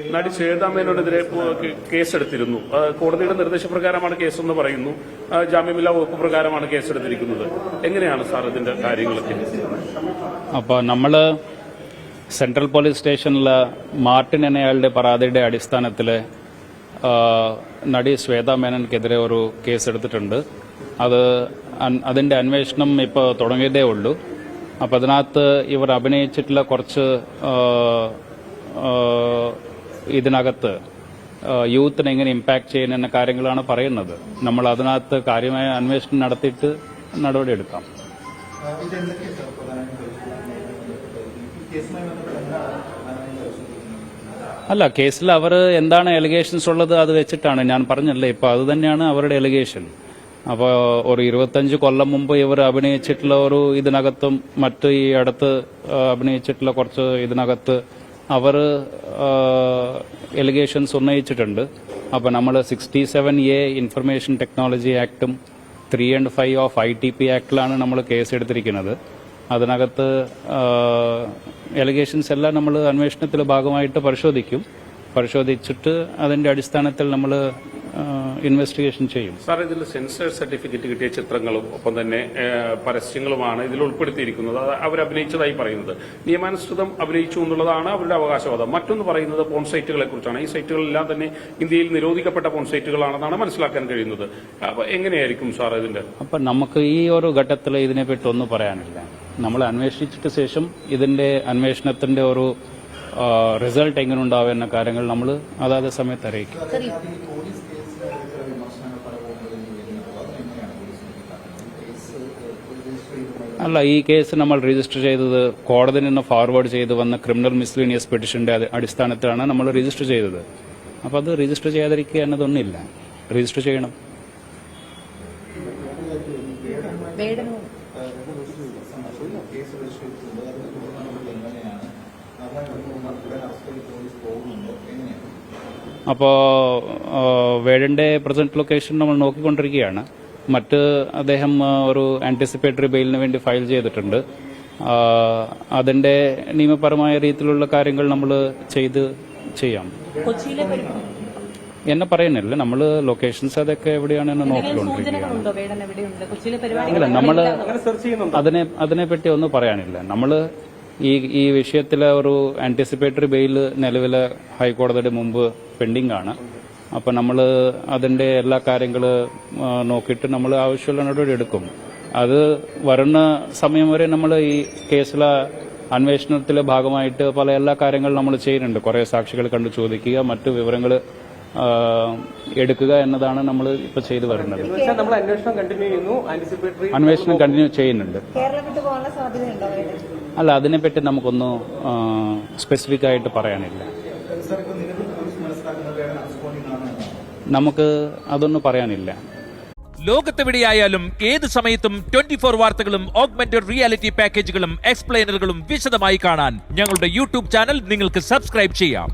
നടി ശ്വേതാമേനോനെതിരെ കേസെടുത്തിരുന്നു. ആ, കോടതിയുടെ നിർദ്ദേശപ്രകാരമാണ് കേസെന്ന് പറയുന്നു. ജാമ്യമില്ലാ വകുപ്പ് പ്രകാരമാണ് കേസെടുത്തിരിക്കുന്നത്. എങ്ങനെയാണ് സാർ ഇതിന്റെ കാര്യങ്ങളൊക്കെ? അപ്പോൾ നമ്മൾ സെൻട്രൽ പോലീസ് സ്റ്റേഷനിൽ മാർട്ടിൻ എന്നയാളുടെ പരാതിയുടെ അടിസ്ഥാനത്തിൽ നടി ശ്വേതാ മേനോൻക്കെതിരെ ഒരു കേസെടുത്തിട്ടുണ്ട്. അത് അതിന്റെ അന്വേഷണം ഇപ്പോൾ തുടങ്ങിയതേ ഉള്ളൂ. അപ്പോൾ അതിനകത്ത് ഇവർ അഭിനയിച്ചിട്ടുള്ള കുറച്ച് ഇതിനകത്ത് യൂത്തിനെ എങ്ങനെ ഇമ്പാക്ട് ചെയ്യുന്ന കാര്യങ്ങളാണ് പറയുന്നത്. നമ്മൾ അതിനകത്ത് കാര്യമായ അന്വേഷണം നടത്തിയിട്ട് നടപടിയെടുക്കാം അല്ല കേസിൽ അവർ എന്താണ് എലിഗേഷൻസ് ഉള്ളത് അത് വെച്ചിട്ടാണ് ഞാൻ പറഞ്ഞല്ലേ ഇപ്പൊ അത് തന്നെയാണ് അവരുടെ എലിഗേഷൻ അപ്പോൾ ഒരു ഇരുപത്തഞ്ച് കൊല്ലം മുമ്പ് ഇവർ അഭിനയിച്ചിട്ടുള്ള ഒരു ഇതിനകത്തും മറ്റ് ഈ അടുത്ത് അഭിനയിച്ചിട്ടുള്ള കുറച്ച് ഇതിനകത്ത് അവർ എലിഗേഷൻസ് ഉന്നയിച്ചിട്ടുണ്ട്. അപ്പോൾ നമ്മൾ sixty seven A information technology ആക്ടും three and five of I T P ആക്ടിലാണ് നമ്മൾ കേസ് എടുത്തിരിക്കുന്നത് അതിനകത്ത് എലിഗേഷൻസ് എല്ലാം നമ്മൾ അന്വേഷണത്തിൽ ഭാഗമായിട്ട് പരിശോധിക്കും. പരിശോധിച്ചിട്ട് അതിന്റെ അടിസ്ഥാനത്തിൽ നമ്മൾ ഇൻവെസ്റ്റിഗേഷൻ ചെയ്യും. സാർ ഇതിൽ സെൻസർ സർട്ടിഫിക്കറ്റ് കിട്ടിയ ചിത്രങ്ങളും ഒപ്പം തന്നെ പരസ്യങ്ങളുമാണ് ഇതിൽ ഉൾപ്പെടുത്തിയിരിക്കുന്നത്. അത് അവർ അഭിനയിച്ചതായി പറയുന്നത്. നിയമാനുസൃതം അഭിനയിച്ചു എന്നുള്ളതാണ് അവരുടെ അവകാശവാദം. മറ്റൊന്ന് പറയുന്നത് പോൺ സൈറ്റുകളെ കുറിച്ചാണ്. ഈ സൈറ്റുകളെല്ലാം തന്നെ ഇന്ത്യയിൽ നിരോധിക്കപ്പെട്ട പോൺ സൈറ്റുകളാണെന്നാണ് മനസ്സിലാക്കാൻ കഴിയുന്നത്. അപ്പൊ എങ്ങനെയായിരിക്കും സാർ ഇതിന്റെ? അപ്പം നമുക്ക് ഈ ഒരു ഘട്ടത്തിൽ ഇതിനെപ്പറ്റി ഒന്നും പറയാനില്ല. നമ്മൾ അന്വേഷിച്ചിട്ട് ശേഷം ഇതിന്റെ അന്വേഷണത്തിന്റെ ഒരു റിസൾട്ട് എങ്ങനെ ഉണ്ടാവുക എന്ന കാര്യങ്ങൾ നമ്മൾ അതാത് സമയത്ത് അറിയിക്കും. അല്ല ഈ കേസ് നമ്മൾ രജിസ്റ്റർ ചെയ്തത് കോടതി നിന്ന് ഫോർവേഡ് ചെയ്ത് വന്ന ക്രിമിനൽ മിസ്ലീനിയസ് പെറ്റിഷന്റെ അടി- അടിസ്ഥാനത്തിലാണ് നമ്മൾ രജിസ്റ്റർ ചെയ്തത്. അപ്പോൾ അത് രജിസ്റ്റർ ചെയ്യാതിരിക്കുക എന്നതൊന്നുമില്ല. രജിസ്റ്റർ ചെയ്യണം വേടനവും അപ്പോൾ വേഴന്റെ പ്രസന്റ് ലൊക്കേഷൻ നമ്മൾ നോക്കിക്കൊണ്ടിരിക്കുകയാണ്. മറ്റ് അദ്ദേഹം ഒരു ആന്റിസിപ്പേറ്ററി ബെയിലിന് വേണ്ടി ഫയൽ ചെയ്തിട്ടുണ്ട്. അതിന്റെ അതിന്റെ നിയമപരമായ രീതിയിലുള്ള കാര്യങ്ങൾ നമ്മൾ ചെയ്ത് ചെയ്യാം. എന്നെ പറയുന്നില്ല. നമ്മൾ ലൊക്കേഷൻസ് അതൊക്കെ നോക്കിക്കൊണ്ടിരിക്കുകയാണ്. കൊച്ചിയിലെ പരിപാടി ഇല്ല നമ്മൾ അതിനെ അതിനെപ്പറ്റി ഒന്നും പറയാനില്ല. നമ്മൾ ഈ ഈ വിഷയത്തിൽ ഒരു ആന്റിസിപ്പേറ്ററി ബെയിൽ നിലവിലെ ഹൈക്കോടതിയുടെ മുമ്പ് പെൻഡിംഗ് ആണ് അപ്പം നമ്മൾ അതിന്റെ എല്ലാ കാര്യങ്ങൾ നോക്കിയിട്ട് നമ്മൾ ആവശ്യമുള്ള നടപടി എടുക്കും. അത് വരുന്ന സമയം വരെ നമ്മൾ ഈ കേസിലെ അന്വേഷണത്തിലെ ഭാഗമായിട്ട് പല എല്ലാ കാര്യങ്ങളും നമ്മൾ ചെയ്യുന്നുണ്ട്. കുറേ സാക്ഷികൾ കണ്ടു ചോദിക്കുക മറ്റു വിവരങ്ങൾ എടുക്കുക എന്നതാണ് നമ്മൾ ഇപ്പൊ ചെയ്തു വരുന്നത്. അന്വേഷണം കണ്ടിന്യൂ ചെയ്യുന്നു. ആന്റിസിപ്പേറ്ററി അന്വേഷണം കണ്ടിന്യൂ ചെയ്യുന്നുണ്ട്. അല്ല അതിനെപ്പറ്റി നമുക്കൊന്ന് സ്പെസിഫിക് ആയിട്ട് പറയാനില്ല. നമുക്ക് അതൊന്നും പറയാനില്ല. ലോകത്തെവിടെയായാലും ഏത് സമയത്തും ട്വന്റി ഫോർ വാർത്തകളും ഓഗ്മെന്റഡ് റിയാലിറ്റി പാക്കേജുകളും എക്സ്പ്ലെയിനറുകളും വിശദമായി കാണാൻ ഞങ്ങളുടെ യൂട്യൂബ് ചാനൽ നിങ്ങൾക്ക് സബ്സ്ക്രൈബ് ചെയ്യാം.